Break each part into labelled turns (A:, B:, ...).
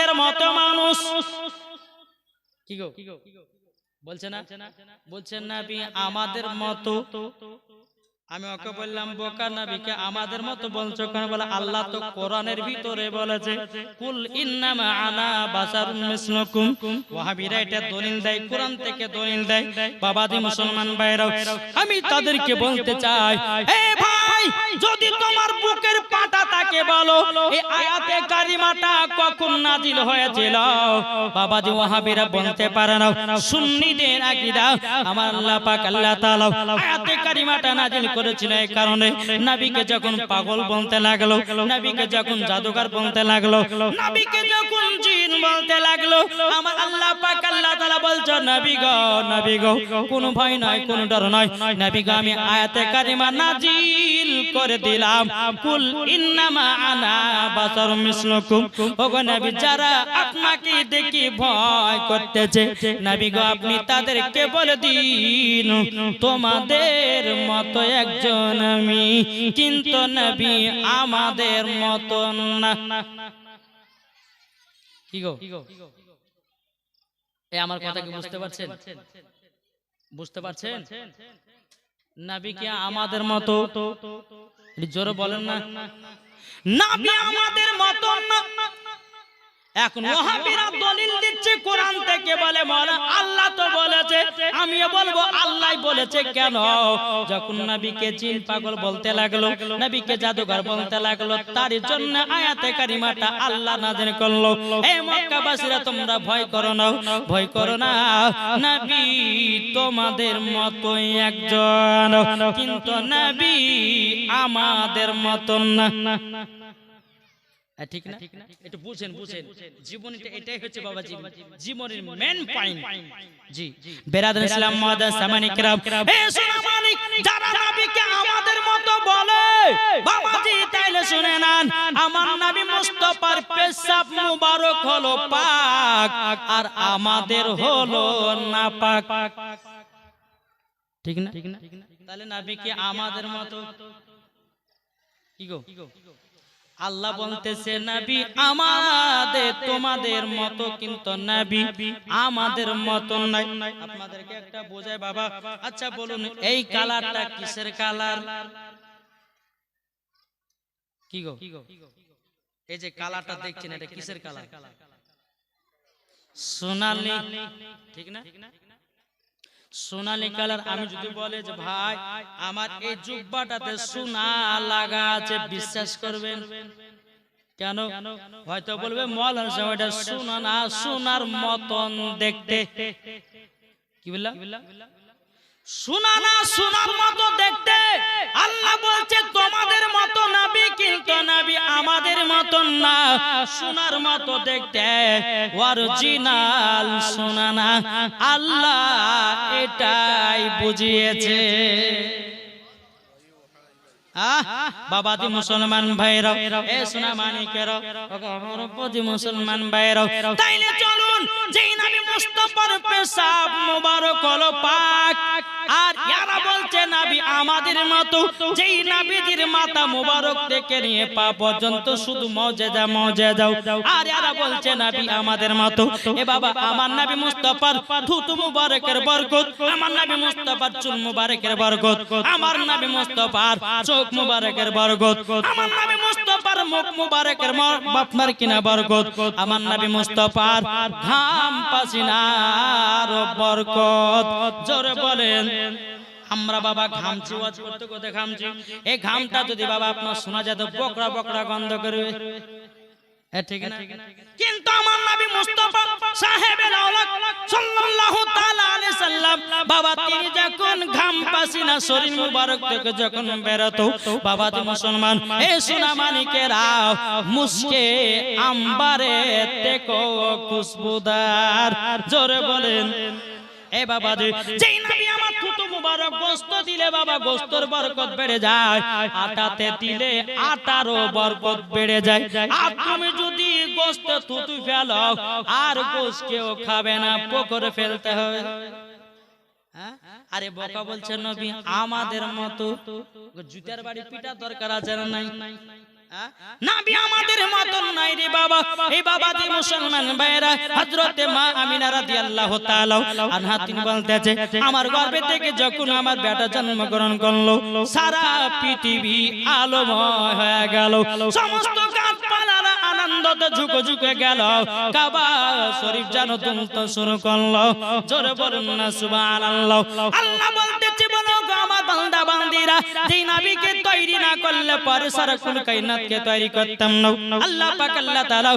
A: আমাদের মতো মানুষ। কি গো? বলছে না? বলছেন নাবি আমাদের মতো। আমি ওকে বললাম বোকা নবীকে আমাদের মতো বলছো কেন? বলে আল্লাহ তো কোরআনের ভিতরে বলেছে কুল ইন্নামা আনা বাসারুন মিসলুকুম। ওয়াহাবিরা এটা দলিল দেয় কোরআন থেকে দলিল দেয়। বাবাদি মুসলমান ভাইরাও আমি তাদেরকে বলতে চাই এ ভাই! যদি তোমার বুকের পাটা তাকে বলো এই আয়াতে কারিমাটা কখন নাজিল হয়েছিল? বাবাজি ওয়াহাবিরা বলতে পারে না, সুন্নিদের আকীদা, আমার আল্লাহ পাক আল্লাহ তাআলা আয়াতে কারিমাটা নাজিল করেছিল এই কারণে। নবীকে যখন পাগল বলতে লাগল, নবীকে যখন জাদুকর বলতে লাগল, নবীকে যখন জিন বলতে লাগল, আমার আল্লাহ পাক আল্লাহ তাআলা বলছো, নবী গো নবী গো, কোনো ভয় নাই কোনো ডর নাই নবী গো, আমি আয়াতে কারিমা নাজিল করে দিলাম। কুল ইন্নামা আনা বাসার মিসলুকুম। ওগো নবী, যারা আপনাকে দেখে ভয় করতেছে, নবী গো, আপনি তাদেরকে বলে দিন, তোমাদের মতো একজন আমি, কিন্তু নবী আমাদের মতো না। কি গো? এ আমার কথা কি বুঝতে পারছেন? বুঝতে পারছেন? নাবি কি আমাদের মতো। জোরে বলেন না। নাবি আমাদের মতো না এখন ওহাবিরা দলিল দিচ্ছে কোরআন থেকে বলে মনে আল্লাহ তো বলেছে আমিও বলব আল্লাহ বলেছে কেন? যখন নবীকে জিন পাগল বলতে লাগল নবীকে জাদুঘর বলতে লাগল তার জন্য আয়াতে কারিমাটা আল্লাহ নাজিল করল। এই মক্কাবাসীরা তোমরা ভয় করো না ভয় করো না। নবী তোমাদের মতোই একজন কিন্তু নবী আমাদের মতন না। হ্যাঁ, ঠিক না? বুঝেন বুঝেন। এটাই হচ্ছে বাবা জীবনের মেন পয়েন্ট জি। এ যারা নবীকে আমাদের মতো বলে তাইলে শুনে নেন আমার নবী পেশাব মুবারক হলো পাক আর আমাদের হলো না পাক। ঠিক না? তাহলে নবী আমাদের মতো কি গো? আল্লাহ বলতেছে নাবি আমাদের তোমাদের মতো কিন্তু নাবি আমাদের মতো নাই। আপনাদেরকে একটা বোঝায় বাবা আচ্ছা বলুন এই কালারটা কিসের কালার? কি গো? এই যে কালারটা দেখছেন এটা কিসের কালার? সোনালি ঠিক না? সোনালি কালার আমি যদি বলে যে ভাই আমার এই জুব্বাটাতে সোনা লাগা আছে বিশ্বাস করবেন। কেন? হয়তো বলবে মল ওইটা সোনা না সোনার মতন দেখতে। কি বললাম সোনা না মতো দেখতে। আল্লাহ বলছে, তোমাদের মতো নাবি কিন্তু নাবি আমাদের মতো না। শোনার মতো দেখতে। অরিজিনাল সোনা না। আল্লাহ এটাই বুঝিয়েছে। বাবাজি মুসলমান ভাইরাও, এ সোনা মানিকের প্রতি মুসলমান ভাইরাও। তাইলে চলুন, যেই নবী মুস্তাফার পেশাব মোবারক হলো পাক, আর ইয়ারা বলছে, নবী আমাদের মতো, যেই নবীজির মাথা মোবারক থেকে নিয়ে পা পর্যন্ত শুধু মজেদা মজেদা আর ইয়ারা বলছে, নবী আমাদের মতো, এ বাবা, আমার নবী মুস্তাফার থুতু মুবারকের বরকত, আমার নবী মুস্তাফার চুল মুবারকের বরকত, আমার নবী মুস্তাফার চোখ মুবারকের বরকত, আমার নবী মুস্তাফার মুখ মুবারকের বাপমার কিনা বরকত, আমার নবী মুস্তাফার ঘাম পাসিনার বরকত। জোরে বলেন। আমরা বাবা ঘামছি ওয়াজ করতে করতে ঘামছি। এই ঘামটা যদি বাবা আপনার শোনা যেত বকরা বকরা গন্ধ করবে। কিন্তু আমার যখন ঘাম যখন বাবা মুসলমান, এ আম্বারে খুশবুদার, জোরে বলেন, এ বাবা যে আমার থুতু মুবারক গোস্ত দিলে বাবা গোস্তর বরকত বেড়ে যায়, আটাতে দিলে আটারও বরকত বেড়ে যায়। আর তুমি যদি গোস্ত থুতু ফেলো, আর কেউ খাবে না পুকুরে ফেলতে হবে। হ্যাঁ? আরে বোকা বলছে নবী, আমাদের মতো জুতার বাড়ি পিটা দরকার আছে না নাই? আমার গর্ভে থেকে যখন আমার বেটা জন্মগ্রহণ করল, সারা পৃথিবী আলোময় হয়ে গেল। সমস্ত গাছপালারা আনন্দতে ঝুঁকে ঝুঁকে গেল। কাবা শরীফ যেন তুলতে শুরু করল। জোরে বলুন না, সুবহানাল্লাহ। আল্লাহ বলতেছে, বলো আমার বান্দা বান্দিরা যে নবীকে তৈরি না করলে পরে সারাকুল কায়নাতকে তৈরি করতাম না। আল্লাহ পাক আল্লাহ তাআলা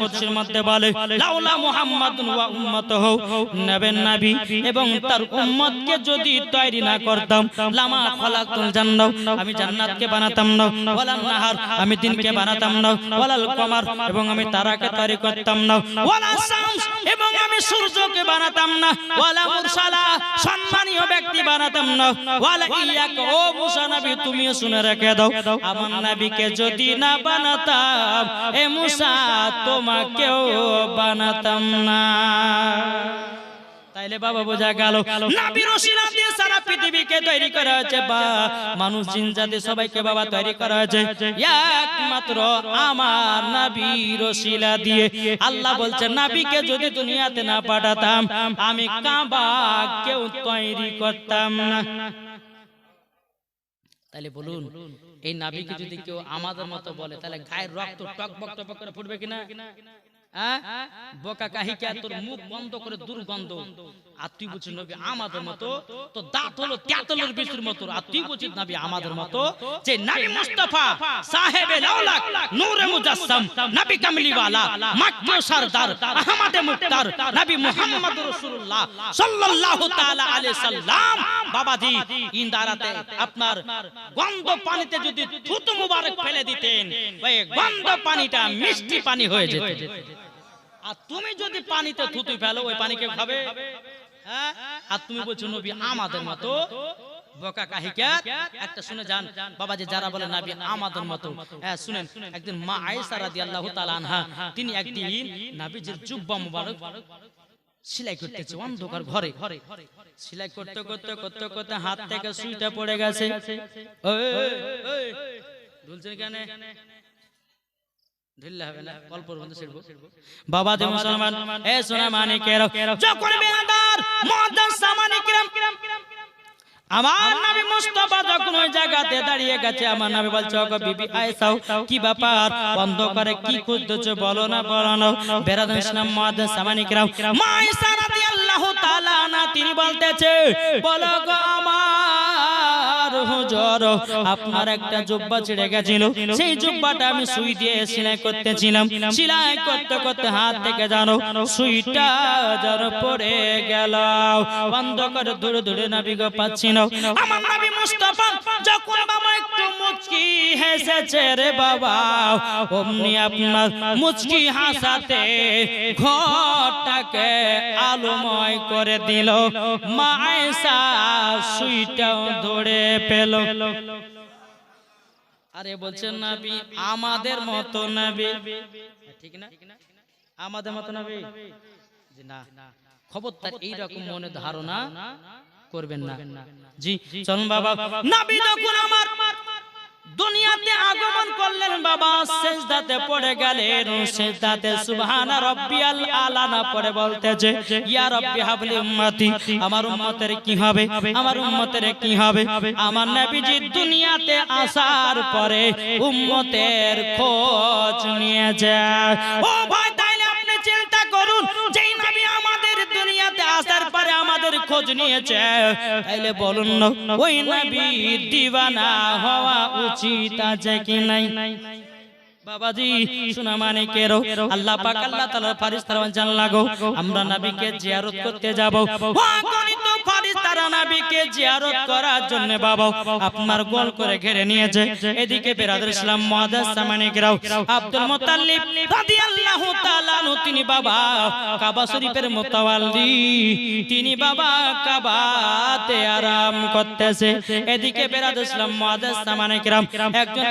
A: কুদসির মধ্যে বলে, লাউলা ওয়া নবেন নবী এবং তার যদি তৈরি না করতাম, লামা আমি জান্নাতকে বানাতাম না। ওয়ালান নাহার আমি দিনকে বানাতাম না। ওয়ালাল কমার এবং আমি তারাকে তৈরি করতাম না। ওয়ালা শামস এবং আমি সূর্যকে বানাতাম না। ওয়ালা মুরসালা সম্মানীয় ব্যক্তি বানাতাম না। ওয়ালা ইয়াক ও মুসা নবী তুমিও শুনে রেখে দাও। আমার নবীকে যদি না বানাতাম এ মুসা তোমাকেও বানাতাম না। তাইলে বাবা বোঝা গেল নবীর ওসিলা দিয়ে সারা পৃথিবীকে তৈরি করা হয়েছে বা মানুষ জিন জাতি সবাইকে বাবা তৈরি করা হয়েছে। একমাত্র আমার নবীর ওসিলা দিয়ে। আল্লাহ বলছে নবীকে যদি দুনিয়াতে না পাঠাতাম আমি কাবা কেউ তৈরি করতাম না। তাহলে বলুন এই নাবিকে যদি কেউ আমাদের মতো বলে তাহলে গায়ের রক্ত টক বক টক করে ফুটবে কিনা? হ্যাঁ? বোকা কাহিকা তোর মুখ বন্ধ করে দুর্গন্ধ। আর তুই বলছিস, নবী, আমাদের মতো? তো দাঁত হলো তেঁতলের বিচুর মতো। আর তুই বলছিস, নবী, আমাদের মতো? যে নবী মুস্তাফা সাহেবে লাউলাক নূরে মুজাসসাম, নবী কামলি ওয়ালা সরদার আহমদে মুক্তার, নবী মুহাম্মদ রাসূলুল্লাহ সাল্লাল্লাহু তাআলা আলাইহি সাল্লাম। বাবাজি, ইন্দারাতে আপনার গন্ধ পানিতে যদি থুতু মুবারক ফেলে দিতেন, ওই গন্ধ পানিটা মিষ্টি পানি হয়ে যেত। আর তুমি যদি পানিতে থুতু ফেলো ওই পানিকে খাবে হ্যাঁ? আর তুমি বলছো নবী আমাদের মতো বোকা কাহিকা একটা শুনে যান বাবা যে যারা বলে নাবি আমাদের মতো হ্যাঁ শুনেন একদিন মা আয়েশা রাদিয়াল্লাহু তাআলা আনহা তিনি একদিন নবীজির জুব্বা মুবারক সেলাই করতেছে অন্ধকার ঘরে সেলাই করতে করতে করতে করতে হাত থেকে সুইটা পড়ে গেছে ঢুলছেন কেন ঢিল্লা হবে না অল্পর মধ্যে ছিড়বো বাবা দে মুসলমান এ সোনা মানিকের যখন বেনাদার মুআদ্দাস সামানিকরাম আমার নবী মুস্তাফা যখন ওই জায়গাতে দাঁড়িয়ে গেছে আমার নবী বলছে ওগো বিবি আয়েশা কি ব্যাপার? বন্ধ করে কি খুঁজতেছো বলো না বলো না। বেরাদান ইসলাম মুআদ্দাস সামানিকরাম মা আয়েশা রাদিয়াল্লাহু তাআলা আনহা তিনি বলতেছে বলো গো হুজুর, আপনার একটা জুব্বা ছিঁড়ে গেছিল। সেই জুব্বাটা আমি সুই দিয়ে সেলাই করতেছিলাম। সেলাই করতে করতে হাত থেকে জানো সুইটা জ্বর পড়ে গেল। বন্ধ করে দূরে দূরে নাবিগ পাচ্ছি না আমার নাবি মুস্তাফা, যখন বাবা একটু হেসেছে রে বাবা। অমনি আপনার মুচকি হাসাতে ঘরটাকে আলোময় করে দিল। মা আয়েশা সুইটাও ধরে পেল। আরে বলছেন নবী, আমাদের মতো নবী। ঠিক না? আমাদের মতো নবী? না। খবরদার এইরকম মনে ধারণা করবেন না। জি, চলুন বাবা। নবী যখন আমার দুনিয়াতে আগমন করলেন বাবা, সেজদাতে পড়ে গেলেন, সেজদাতে সুবহানা রাব্বিয়াল আলা না পড়ে বলতেছে, ইয়া রাব্বি হাবলি উম্মতি, আমার উম্মতের কি হবে? আমার উম্মতের কি হবে? আমার নবীজি দুনিয়াতে আসার পরে উম্মতের খোঁজ নিয়ে যায় ও ভাই খোঁজ নিয়েছে। তাইলে বলুন ওই নবী দিবানা হওয়া উচিত আছে কি নাই? বাবাজি শোনা মানে কেরো আল্লাহ পাক আল্লাহ তাআলার ফারিস্তারা জান লাগো আমরা নবীকে জিয়ারত করতে যাব। নবীকে জিয়ারত করার জন্য বাবা আপনার গোল করে নিয়েছে। এদিকে বেরাদুল ইসলাম গরাও আব্দুল মুত্তালিব রাদিয়াল্লাহু তাআলা তিনি বাবা কাবা শরীফের মুতাওয়াল্লি। তিনি বাবা কাবাতে আরাম করতেছে। এদিকে ইসলাম একজন